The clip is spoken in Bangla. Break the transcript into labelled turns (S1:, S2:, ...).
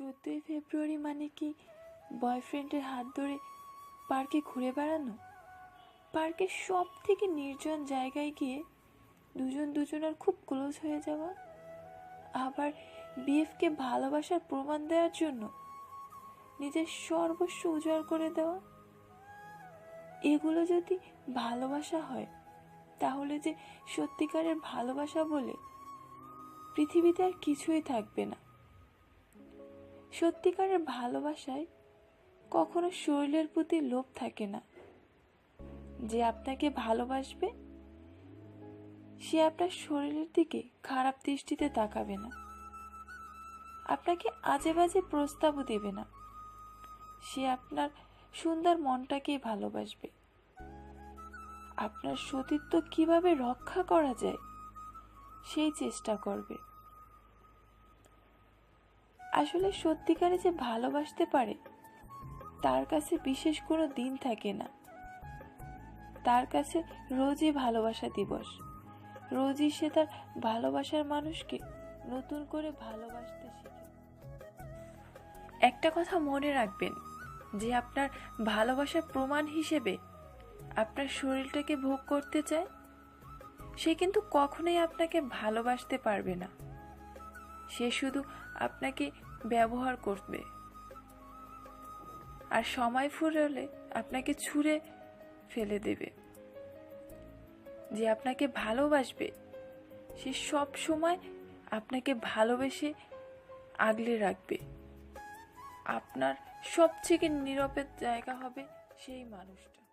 S1: চোদ্দোই ফেব্রুয়ারি মানে কি বয়ফ্রেন্ডের হাত ধরে পার্কে ঘুরে বেড়ানো? পার্কের সব থেকে নির্জন জায়গায় গিয়ে দুজন দুজনের খুব ক্লোজ হয়ে যাওয়া? আবার বিএফকে ভালোবাসার প্রমাণ দেওয়ার জন্য নিজের সর্বস্ব উজাড় করে দেওয়া? এগুলো যদি ভালোবাসা হয়, তাহলে যে সত্যিকারের ভালোবাসা বলে পৃথিবীতে আর কিছুই থাকবে না। সত্যিকারের ভালোবাসায় কখনো শরীরের প্রতি লোভ থাকে না। যে আপনাকে ভালোবাসবে, সে আপনার শরীরের দিকে খারাপ দৃষ্টিতে তাকাবে না। আপনাকে আজে বাজে প্রস্তাবও দেবে না। সে আপনার সুন্দর মনটাকেই ভালোবাসবে। আপনার সতীত্ব কীভাবে রক্ষা করা যায়, সেই চেষ্টা করবে। আসলে সত্যিকারে যে ভালোবাসতে পারে, তার কাছে বিশেষ কোনো দিন থাকে না। তার কাছে রোজই ভালোবাসা দিবস। রোজই সে তার ভালোবাসার মানুষকে নতুন করে ভালোবাসতে শিখে। একটা কথা মনে রাখবেন, যে আপনার ভালোবাসার প্রমাণ হিসেবে আপনার শরীরটাকে ভোগ করতে চায়, সে কিন্তু কখনোই আপনাকে ভালোবাসতে পারবে না। সে শুধু আপনাকে ব্যবহার করবে। আর সময় ফুরলে আপনাকে ছুঁড়ে ফেলে দেবে। যে আপনাকে ভালোবাসবে, সে সব সময় আপনাকে ভালোবেসে আগলে রাখবে। আপনার সবথেকে নীরবের জায়গা হবে সেই মানুষটা।